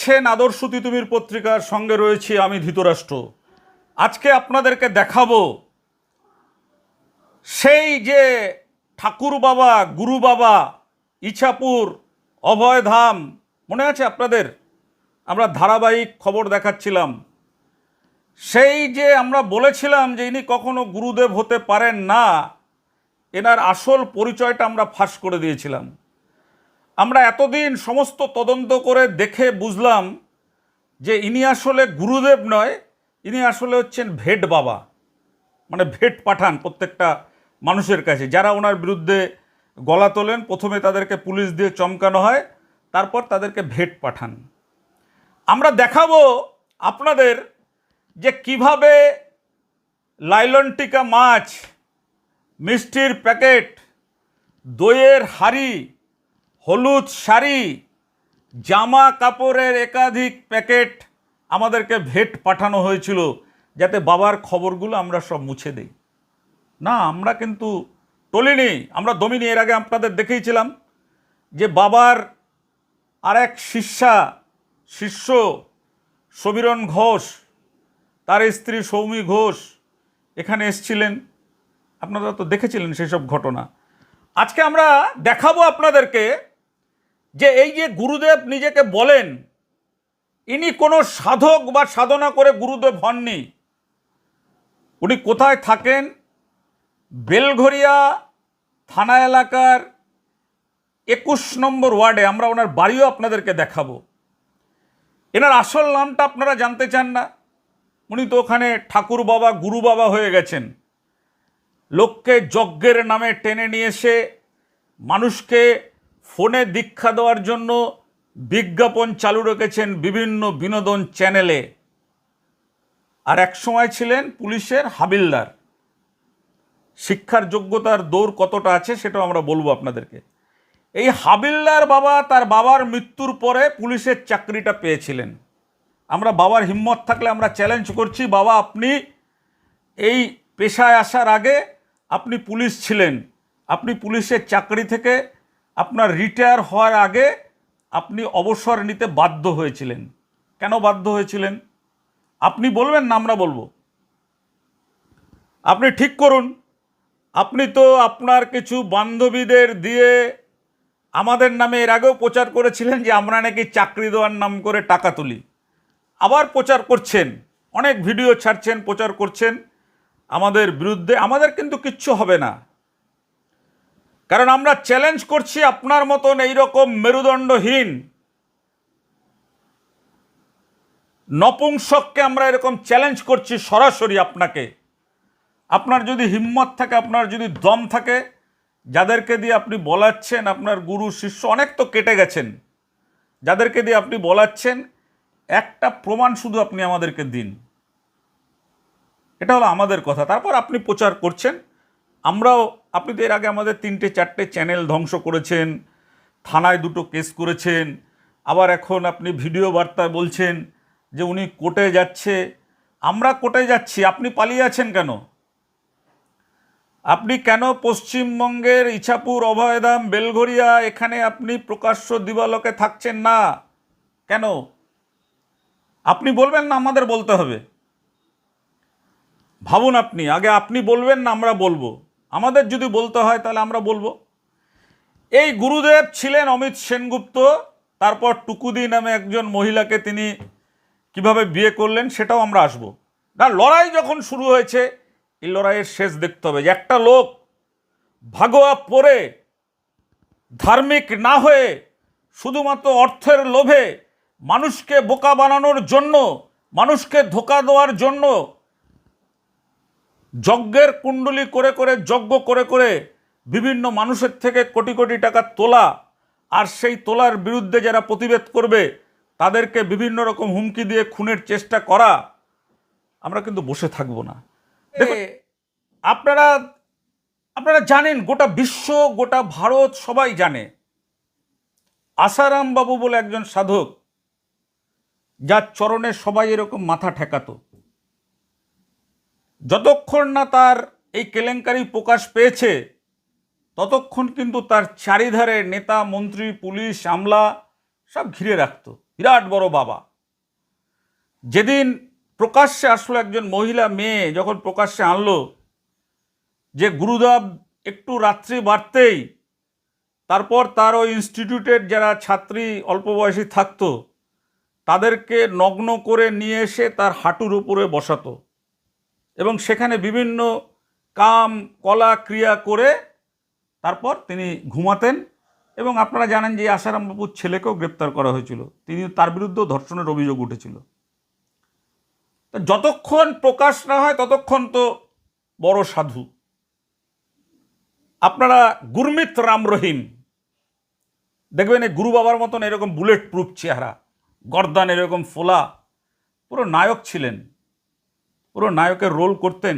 দেখছেন আদর্শ তিতুমির পত্রিকার সঙ্গে রয়েছি আমি ধৃতরাষ্ট্র। আজকে আপনাদেরকে দেখাবো সেই যে ঠাকুর বাবা, গুরু বাবা, ইছাপুর অভয়ধাম মনে আছে আপনাদের? আমরা ধারাবাহিক খবর দেখাচ্ছিলাম। সেই যে আমরা বলেছিলাম যে ইনি কখনো গুরুদেব হতে পারেন না, এনার আসল পরিচয়টা আমরা ফাঁস করে দিয়েছিলাম। আমরা এতদিন সমস্ত তদন্ত করে দেখে বুঝলাম যে ইনি আসলে গুরুদেব নয়, ইনি আসলে হচ্ছেন ভেট বাবা মানে ভেট পাঠান প্রত্যেকটা মানুষের কাছে। যারা ওনার বিরুদ্ধে গলা তোলেন, প্রথমে তাদেরকে পুলিশ দিয়ে চমকানো হয়, তারপর তাদেরকে ভেট পাঠান। আমরা দেখাবো আপনাদের যে কীভাবে লাইলন টিকা মাছ, মিষ্টির প্যাকেট, দইয়ের হাড়ি হলুদ শাড়ি, জামা কাপড়ের একাধিক প্যাকেট আমাদেরকে ভেট পাঠানো হয়েছিল যাতে বাবার খবরগুলো আমরা সব মুছে দিই। না, আমরা কিন্তু টলিনি, আমরা দমিনি। এর আগে আপনাদের দেখেইছিলাম যে বাবার আর এক শিষ্যা, শিষ্য সমীরণ ঘোষ, তার স্ত্রী সৌমি ঘোষ এখানে এসছিলেন। আপনারা তো দেখেছিলেন সেসব ঘটনা। আজকে আমরা দেখাবো আপনাদেরকে যে এই যে গুরুদেব নিজেকে বলেন, ইনি কোনো সাধক বা সাধনা করে গুরুদেব হননি। উনি কোথায় থাকেন? বেলঘরিয়া থানা এলাকার একুশ নম্বর ওয়ার্ডে, আমরা ওনার বাড়িও আপনাদেরকে দেখাবো। এনার আসল নামটা আপনারা জানতে চান না। উনি তো ওখানে ঠাকুর বাবা, গুরু বাবা হয়ে গেছেন। লোককে যজ্ঞের নামে টেনে নিয়ে এসে মানুষকে ফোনে দীক্ষা দেওয়ার জন্য বিজ্ঞাপন চালু রেখেছেন বিভিন্ন বিনোদন চ্যানেলে। আর এক সময় ছিলেন পুলিশের হাবিলদার। শিক্ষার যোগ্যতার দৌড় কতটা আছে সেটাও আমরা বলব আপনাদেরকে। এই হাবিলদার বাবা তার বাবার মৃত্যুর পরে পুলিশের চাকরিটা পেয়েছিলেন। আমরা বাবার হিম্মত থাকলে আমরা চ্যালেঞ্জ করছি, বাবা, আপনি এই পেশায় আসার আগে আপনি পুলিশ ছিলেন। আপনি পুলিশের চাকরি থেকে আপনার রিটায়ার হওয়ার আগে আপনি অবসর নিতে বাধ্য হয়েছিলেন। কেন বাধ্য হয়েছিলেন? আপনি বলবেন না, আমরা বলব। আপনি ঠিক করুন। আপনি তো আপনার কিছু বান্ধবীদের দিয়ে আমাদের নামে এর আগেও প্রচার করেছিলেন যে, আমরা নাকি চাকরি দেওয়ার নাম করে টাকা তুলি। আবার প্রচার করছেন, অনেক ভিডিও ছাড়ছেন, প্রচার করছেন। আমাদের বিরুদ্ধে, আমাদের কিন্তু কিচ্ছু হবে না। কারণ আমরা চ্যালেঞ্জ করছি আপনার মতন এইরকম মেরুদণ্ডহীন, নপুংসককে আমরা এরকম চ্যালেঞ্জ করছি সরাসরি আপনাকে। আপনার যদি হিম্মত থাকে, আপনার যদি দম থাকে, যাদেরকে দিয়ে আপনি বলাচ্ছেন, আপনার গুরু, শিষ্য অনেক তো কেটে গেছেন, যাদেরকে দিয়ে আপনি বলাচ্ছেন, একটা প্রমাণ শুধু আপনি আমাদেরকে দিন। এটা হলো আমাদের কথা। তারপর আপনি প্রচার করছেন। আমরাও, আপনি তো এর আগে আমাদের তিনটে, চারটে চ্যানেল ধ্বংস করেছেন, থানায় দুটো কেস করেছেন, আবার এখন আপনি ভিডিও বার্তায় বলছেন যে উনি কোর্টে যাচ্ছে। আমরা কোর্টে যাচ্ছি, আপনি পালিয়ে আছেন কেন? আপনি কেন পশ্চিমবঙ্গের ইছাপুর অভয়দাম বেলঘরিয়া এখানে আপনি প্রকাশ্য দিবালকে থাকছেন না? কেন? আপনি বলবেন না, আমাদের বলতে হবে। ভাবুন আপনি, আগে আপনি বলবেন না, আমরা বলব। আমাদের যদি বলতে হয়, তাহলে আমরা বলব। এই গুরুদেব ছিলেন অমিত সেনগুপ্ত, তারপর টুকুদি নামে একজন মহিলাকে তিনি কীভাবে বিয়ে করলেন সেটাও আমরা আসব। না, লড়াই যখন শুরু হয়েছে, এই লড়াইয়ের শেষ দেখতে হবে যে একটা লোক ভাগোয়া পরে, ধার্মিক না হয়ে, শুধুমাত্র অর্থের লোভে মানুষকে বোকা বানানোর জন্য, মানুষকে ধোকা দেওয়ার জন্য যজ্ঞের কুণ্ডলি করে করে যজ্ঞ করে করে বিভিন্ন মানুষের থেকে কোটি কোটি টাকা তোলা আর সেই তোলার বিরুদ্ধে যারা প্রতিবাদ করবে তাদেরকে বিভিন্ন রকম হুমকি দিয়ে খুনের চেষ্টা করা আমরা কিন্তু বসে থাকব না। আপনারা আপনারা জানেন গোটা বিশ্ব গোটা ভারত সবাই জানে আসারাম বাবু বলে একজন সাধক যার চরণে সবাই এরকম মাথা ঠেকাতো। যতক্ষণ না তার এই কেলেঙ্কারি প্রকাশ পেয়েছে, ততক্ষণ কিন্তু তার চারিধারে নেতা, মন্ত্রী, পুলিশ, আমলা সব ঘিরে রাখত। বিরাট বড় বাবা। যেদিন প্রকাশ্যে আসলো একজন মহিলা মেয়ে, যখন প্রকাশ্যে আনলো, যে গুরুদেব একটু রাত্রি বাড়তেই তারপর তার ওই ইনস্টিটিউটের যারা ছাত্রী অল্প বয়সী থাকতো, তাদেরকে নগ্ন করে নিয়ে এসে তার হাঁটুর উপরে বসাতো। এবং সেখানে বিভিন্ন কাম, কলা ক্রিয়া করে তারপর তিনি ঘুমাতেন এবং আপনারা জানেন যে আসারাম বাবুর ছেলেকেও গ্রেপ্তার করা হয়েছিল। তিনি তার বিরুদ্ধেও ধর্ষণের অভিযোগ উঠেছিল। যতক্ষণ প্রকাশ না হয় ততক্ষণ তো বড় সাধু। আপনারা গুরমিত রাম রহিম, দেখবেন এই গুরু বাবার মতন এরকম বুলেট প্রুফ চেহারা, গর্দান এরকম ফোলা, পুরো নায়ক ছিলেন। পুরো নায়কের রোল করতেন,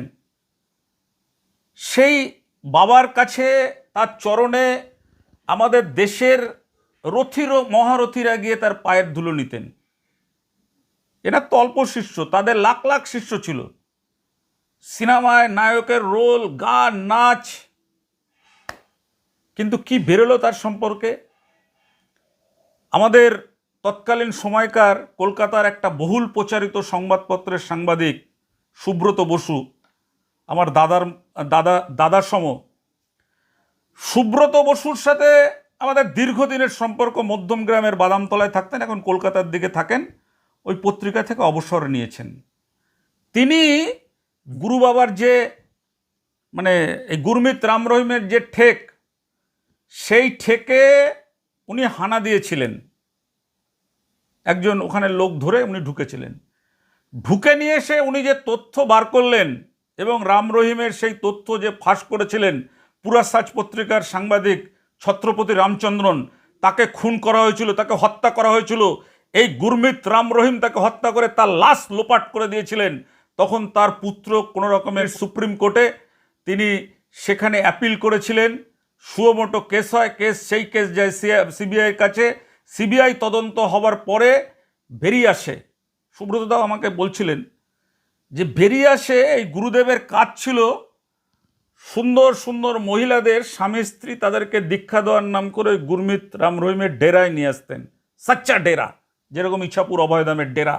সেই বাবার কাছে তার চরণে আমাদের দেশের রথির মহারথীরা গিয়ে তার পায়ের ধুলো নিতেন। এনার তো অল্প শিষ্য, তাদের লাখ লাখ শিষ্য ছিল। সিনেমায় নায়কের রোল গান, নাচ, কিন্তু কি বেরোলো তার সম্পর্কে? আমাদের তৎকালীন সময়কার কলকাতার একটা বহুল প্রচারিত সংবাদপত্রের সাংবাদিক সুব্রত বসু, আমার দাদার, দাদা, দাদার সম। সুব্রত বসুর সাথে আমাদের দীর্ঘদিনের সম্পর্ক মধ্যম গ্রামের বাদামতলায় থাকতেন, এখন কলকাতার দিকে থাকেন, ওই পত্রিকা থেকে অবসর নিয়েছেন। তিনি গুরু বাবার যে মানে এই গুরমিত রাম রহিমের যে ঠেক, সেই ঠেকে উনি হানা দিয়েছিলেন। একজন ওখানে লোক ধরে উনি ঢুকেছিলেন। ঢুকে নিয়ে এসে উনি যে তথ্য বার করলেন এবং রাম রহিমের সেই তথ্য যে ফাঁস করেছিলেন পুরাসাজ পত্রিকার সাংবাদিক ছত্রপতি রামচন্দ্রন, তাকে খুন করা হয়েছিল, তাকে হত্যা করা হয়েছিল, এই গুরমিত রাম রহিম তাকে হত্যা করে তার লাশ লোপাট করে দিয়েছিলেন, তখন তার পুত্র কোনো রকমের সুপ্রিম কোর্টে, তিনি সেখানে অ্যাপিল করেছিলেন সুয়মোটো কেস হয়, কেস সেই কেস যায় সিবিআইয়ের কাছে, সিবিআই তদন্ত হবার পরে বেরিয়ে আসে। সুব্রতদাও আমাকে বলছিলেন যে বেরিয়ে আসে এই গুরুদেবের কাজ ছিল সুন্দর সুন্দর মহিলাদের স্বামী স্ত্রী তাদেরকে দীক্ষা দেওয়ার নাম করে গুরমিত রাম রহিমের ডেরায় নিয়ে আসতেন। সাচ্চা ডেরা, যেরকম ইচ্ছাপুর অভয়দামের ডেরা,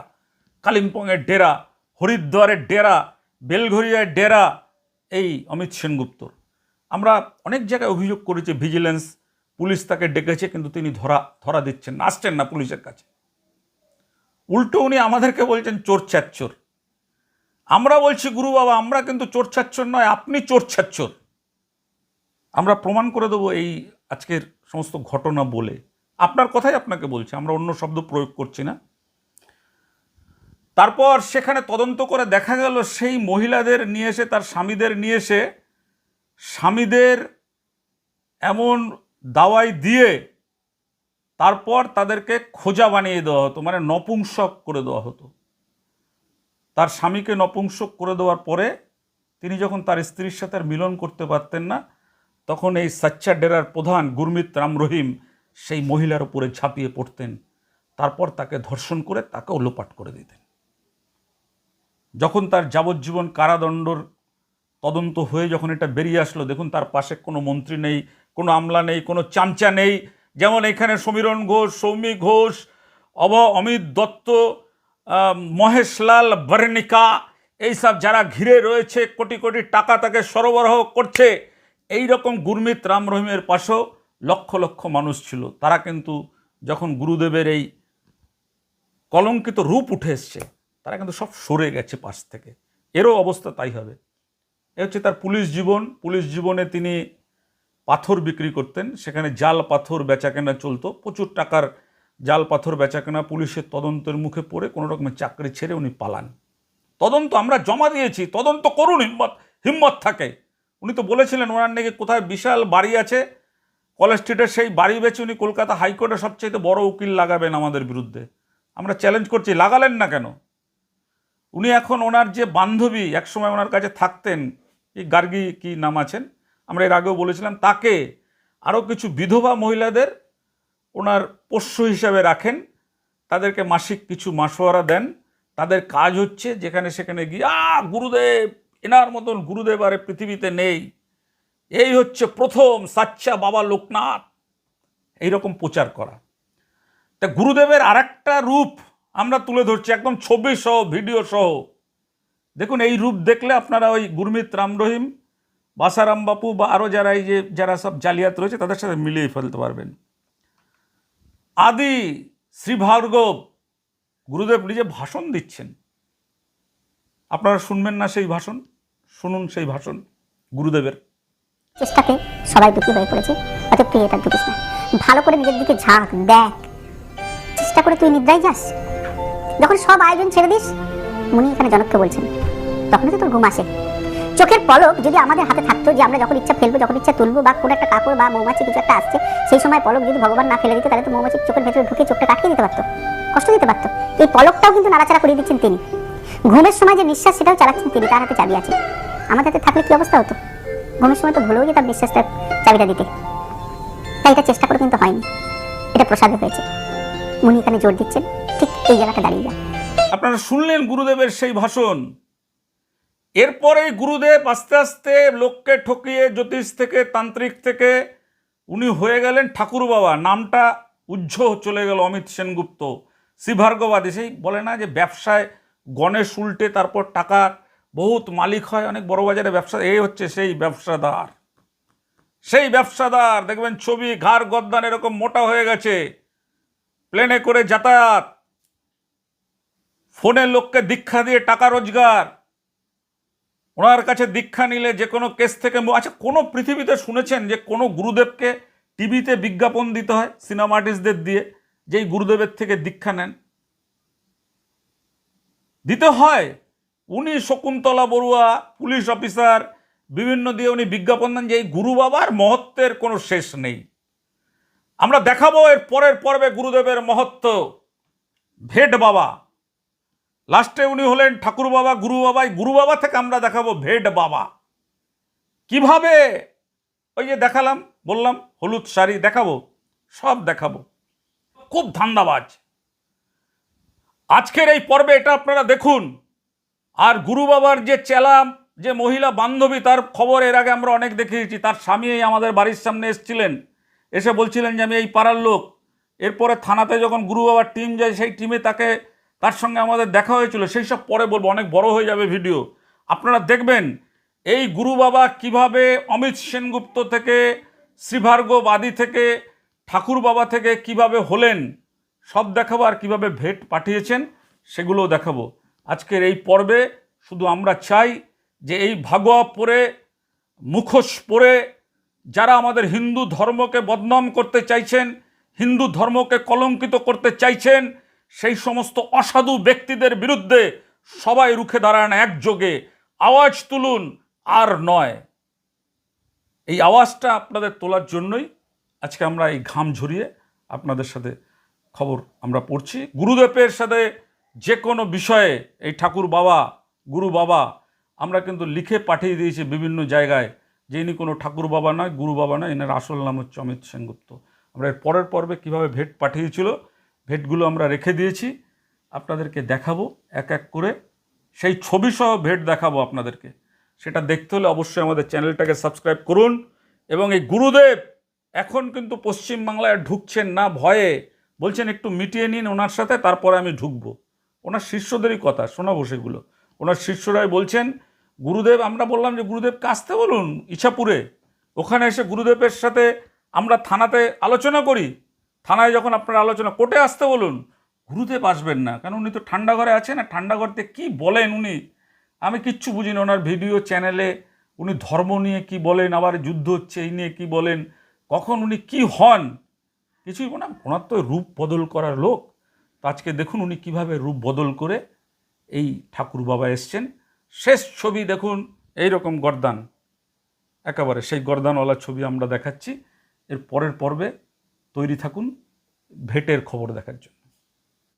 কালিম্পংয়ের ডেরা, হরিদ্বারের ডেরা বেলঘরিয়ার ডেরা, এই অমিত সেনগুপ্তর। আমরা অনেক জায়গায় অভিযোগ করেছি, ভিজিলেন্স পুলিশ তাকে ডেকেছে, কিন্তু তিনি ধরা ধরা দিচ্ছেন না, আসছেন না পুলিশের কাছে। উল্টো উনি আমাদেরকে বলছেন চোর চাচ্চোর আমরা বলছি, গুরু বাবা, আমরা কিন্তু চোর ছাচ্চর নয়, আপনি চোর ছাচ্চর আমরা প্রমাণ করে দেবো এই আজকের সমস্ত ঘটনা বলে। আপনার কথাই আপনাকে বলছি, আমরা অন্য শব্দ প্রয়োগ করছি না। তারপর সেখানে তদন্ত করে দেখা গেল, সেই মহিলাদের নিয়ে এসে, তার স্বামীদের নিয়ে এসে, স্বামীদের এমন দাওয়াই দিয়ে তারপর তাদেরকে খোঁজা বানিয়ে দেওয়া হতো মানে নপুংসক করে দেওয়া হতো। তার স্বামীকে নপুংসক করে দেওয়ার পরে তিনি যখন তার স্ত্রীর সাথে মিলন করতে পারতেন না, তখন এই সাচ্চা ডেরার প্রধান গুরমিত রাম রহিম সেই মহিলার উপরে ঝাঁপিয়ে পড়তেন। তারপর তাকে ধর্ষণ করে তাকে লোপাট করে দিতেন। যখন তার যাবজ্জীবন কারাদণ্ডর তদন্ত হয়ে যখন এটা বেরিয়ে আসলো, দেখুন তার পাশে কোনো মন্ত্রী নেই, কোনো আমলা নেই, কোনো চামচা নেই যেমন এখানে সমীরণ ঘোষ, সৌমিক ঘোষ অভ অমিত দত্ত মহেশলাল বর্ণিকা এইসব যারা ঘিরে রয়েছে, কোটি কোটি টাকা তাকে সরবরাহ করছে, এই রকম গুরমিত রাম রহিমের পাশেও লক্ষ লক্ষ মানুষ ছিল। তারা কিন্তু যখন গুরুদেবের এই কলঙ্কিত রূপ উঠে এসছে, তারা কিন্তু সব সরে গেছে পাশ থেকে। এরও অবস্থা তাই হবে। এ হচ্ছে তার পুলিশ জীবন। পুলিশ জীবনে তিনি পাথর বিক্রি করতেন। সেখানে জাল পাথর বেচাকেনা চলতো। প্রচুর টাকার জাল পাথর বেচাকেনা পুলিশের তদন্তের মুখে পড়ে কোনো রকমের চাকরি ছেড়ে উনি পালান। তদন্ত আমরা জমা দিয়েছি, তদন্ত করুন, হিম্মত হিম্মত থাকে। উনি তো বলেছিলেন, ওনার নাকি কোথায় বিশাল বাড়ি আছে। কলেজ স্ট্রিটের সেই বাড়ি বেচে উনি কলকাতা হাইকোর্টে সবচেয়ে বড় উকিল লাগাবেন আমাদের বিরুদ্ধে। আমরা চ্যালেঞ্জ করছি, লাগালেন না কেন? উনি এখন ওনার যে বান্ধবী, একসময় ওনার কাছে থাকতেন, এই গার্গী কি নাম আছেন? আমরা এর আগেও বলেছিলাম, তাকে আরও কিছু বিধবা মহিলাদের ওনার পোষ্য হিসাবে রাখেন। তাদেরকে মাসিক কিছু মাসোয়ারা দেন। তাদের কাজ হচ্ছে যেখানে সেখানে গিয়ে, আ, গুরুদেব, এনার মতন গুরুদেব আরে পৃথিবীতে নেই। এই হচ্ছে প্রথম সাচ্চা বাবা লোকনাথ। এইরকম প্রচার করা। তা গুরুদেবের আরেকটা রূপ আমরা তুলে ধরছি, একদম ছবি সহ, ভিডিও সহ। দেখুন, এই রূপ দেখলে আপনারা ওই গুরমিত রাম রহিম বাসারাম বাপু বা আরও যারা এই যে, যারা সব জালিয়াত রয়েছে, তাদের সাথে মিলিয়ে ফেলতে পারবেন। আদি শ্রী ভার্গব গুরুদেব নিজে ভাষণ দিচ্ছেন। আপনারা শুনবেন না সেই ভাষণ, শুনুন সেই ভাষণ গুরুদেবের। চেষ্টাতে সবাই দুঃখী হয়ে পড়েছে, অতএব তুই এটা ঢুকিস না। ভালো করে নিজের দিকে ঝাঁক, দেখ। চেষ্টা করে তুই নিদ্রায় যাস। যখন সব আয়োজন ছেড়ে দিস উনি এখানে জনককে বলছেন তখন তো তোর ঘুম আসে। চোখের পলক যদি আমাদের হাতে থাকতো যে আমরা যখন ইচ্ছা ফেলব, যখন ইচ্ছা তুলবো বা কোনো একটা কাপড় বা মৌমাছি কিছু একটা আসছে, সেই সময় পলক যদি ভগবান না ফেলে দিত, তাহলে তো মৌমাছি চোখের ভেতরে ঢুকে চোখটা কাটিয়ে দিতে পারতো, কষ্ট দিতে পারতো। এই পলকটাও কিন্তু নাড়াচাড়া করিয়ে দিচ্ছেন তিনি। ঘুমের সময় যে নিঃশ্বাস, সেটাও চালাচ্ছেন তিনি, তার হাতে চাবি আছে। আমাদের হাতে থাকলে কি অবস্থা হতো? ঘুমের সময় তো ভুলেও যেতাম বিশ্বাসটা চাবিটা দিতে। তাই এটা চেষ্টা করে কিন্তু হয়নি। এটা প্রসাদে হয়েছে। উনি এখানে জোর দিচ্ছেন, ঠিক এই জায়গাটা দাঁড়িয়ে যায় আপনারা শুনলেন গুরুদেবের সেই ভাষণ। এরপরেই গুরুদেব আস্তে আস্তে লোককে ঠকিয়ে জ্যোতিষ থেকে, তান্ত্রিক থেকে উনি হয়ে গেলেন ঠাকুর বাবা। নামটা উজ্জ্ব চলে গেল অমিত সেনগুপ্ত। শ্রীভার্গবাদী, সেই বলে না যে ব্যবসায় গণেশ উল্টে তারপর টাকার বহুত মালিক হয়, অনেক বড় বাজারে ব্যবসা, এই হচ্ছে সেই ব্যবসাদার। সেই ব্যবসাদার, দেখবেন ছবি, ঘাড় গদ্দান এরকম মোটা হয়ে গেছে। প্লেনে করে যাতায়াত। ফোনে লোককে দীক্ষা দিয়ে টাকা রোজগার। ওনার কাছে দীক্ষা নিলে যে কোনো কেস থেকে আচ্ছা কোনো পৃথিবীতে শুনেছেন যে কোনো গুরুদেবকে টিভিতে বিজ্ঞাপন দিতে হয় সিনেমা আর্টিস্টদের দিয়ে যেই গুরুদেবের থেকে দীক্ষা নেন? দিতে হয়। উনি শকুন্তলা বড়ুয়া, পুলিশ অফিসার, বিভিন্ন দিয়ে উনি বিজ্ঞাপন দেন যে এই গুরু বাবার মহত্বের কোনো শেষ নেই। আমরা দেখাবো এর পরের পর্বে গুরুদেবের মহত্ব। ভেট বাবা। লাস্টে উনি হলেন ঠাকুর বাবা গুরু বাবাই গুরু বাবা থেকে আমরা দেখাবো ভেট বাবা। কীভাবে? ওই যে দেখালাম, বললাম, হলুদ শাড়ি দেখাবো, সব দেখাবো। খুব ধান্দাবাজ। আজকের এই পর্বে এটা আপনারা দেখুন। আর গুরু বাবার যে চেলাম, যে মহিলা বান্ধবী, তার খবর এর আগে আমরা অনেক দেখিয়েছি। তার স্বামী আমাদের বাড়ির সামনে এসেছিলেন। এসে বলছিলেন যে, আমি এই পাড়ার লোক। এরপরে থানাতে যখন গুরু বাবার টিম যায়, সেই টিমে তাকে তার সঙ্গে আমাদের দেখা হয়েছিল, সেই সব পরে বলব, অনেক বড় হয়ে যাবে ভিডিও। আপনারা দেখবেন, এই গুরু বাবা কীভাবে অমিত সেনগুপ্ত থেকে, শ্রীভার্গব আদি থেকে, ঠাকুর বাবা থেকে কীভাবে হলেন, সব দেখাবো আর কীভাবে ভেট পাঠিয়েছেন, সেগুলোও দেখাবো। আজকের এই পর্বে শুধু আমরা চাই যে এই ভাগোয়া পরে, মুখোশ পরে, যারা আমাদের হিন্দু ধর্মকে বদনাম করতে চাইছেন, হিন্দু ধর্মকে কলঙ্কিত করতে চাইছেন সেই সমস্ত অসাধু ব্যক্তিদের বিরুদ্ধে সবাই রুখে দাঁড়ান একযোগে। আওয়াজ তুলুন, আর নয়। এই আওয়াজটা আপনাদের তোলার জন্যই আজকে আমরা এই ঘাম ঝরিয়ে আপনাদের সাথে খবর আমরা পড়ছি। গুরুদেবের সাথে যে কোনো বিষয়ে এই ঠাকুর বাবা, গুরু বাবা, আমরা কিন্তু লিখে পাঠিয়ে দিয়েছি বিভিন্ন জায়গায় যে ইনি কোনো ঠাকুর বাবা নয়, গুরু বাবা নয়, এনার আসল নাম হচ্ছে অমিত সেনগুপ্ত। আমরা এর পরের পর্বে কীভাবে ভেট পাঠিয়েছিল ভেটগুলো আমরা রেখে দিয়েছি। আপনাদেরকে দেখাবো এক এক করে। সেই ছবি সহ ভেট দেখাবো আপনাদেরকে। সেটা দেখতে হলে অবশ্যই আমাদের চ্যানেলটাকে সাবস্ক্রাইব করুন এবং এই গুরুদেব এখন কিন্তু পশ্চিমবাংলায় ঢুকছেন না ভয়ে। বলছেন, একটু মিটিয়ে নিন ওনার সাথে, তারপরে আমি ঢুকবো। ওনার শিষ্যদেরই কথা, শোনাবো সেগুলো। ওনার শিষ্যরাই বলছেন, গুরুদেব, আমরা বললাম যে গুরুদেবকে আসতে বলুন ইছাপুরে। ওখানে এসে গুরুদেবের সাথে আমরা থানাতে আলোচনা করি। থানায় যখন আপনারা আলোচনা, কোর্টে আসতে বলুন, গুরুদেব আসবেন না। কারণ উনি তো ঠান্ডা ঘরে আছেন, আর ঠান্ডা ঘরতে কী বলেন উনি? আমি কিচ্ছু বুঝি না ওনার ভিডিও চ্যানেলে, উনি ধর্ম নিয়ে কি বলেন, আবার যুদ্ধ হচ্ছে, এই নিয়ে কি বলেন, কখন উনি কি হন? কিছুই না, ওনার তো রূপ বদল করার লোক। তো আজকে দেখুন উনি কীভাবে রূপ বদল করে এই ঠাকুর বাবা এসছেন। শেষ ছবি দেখুন এই রকম গর্দান। একেবারে সেই গর্দানওয়ালা ছবি আমরা দেখাচ্ছি। এর পরের পর্বে তৈরি থাকুন ভেটের খবর দেখার জন্য।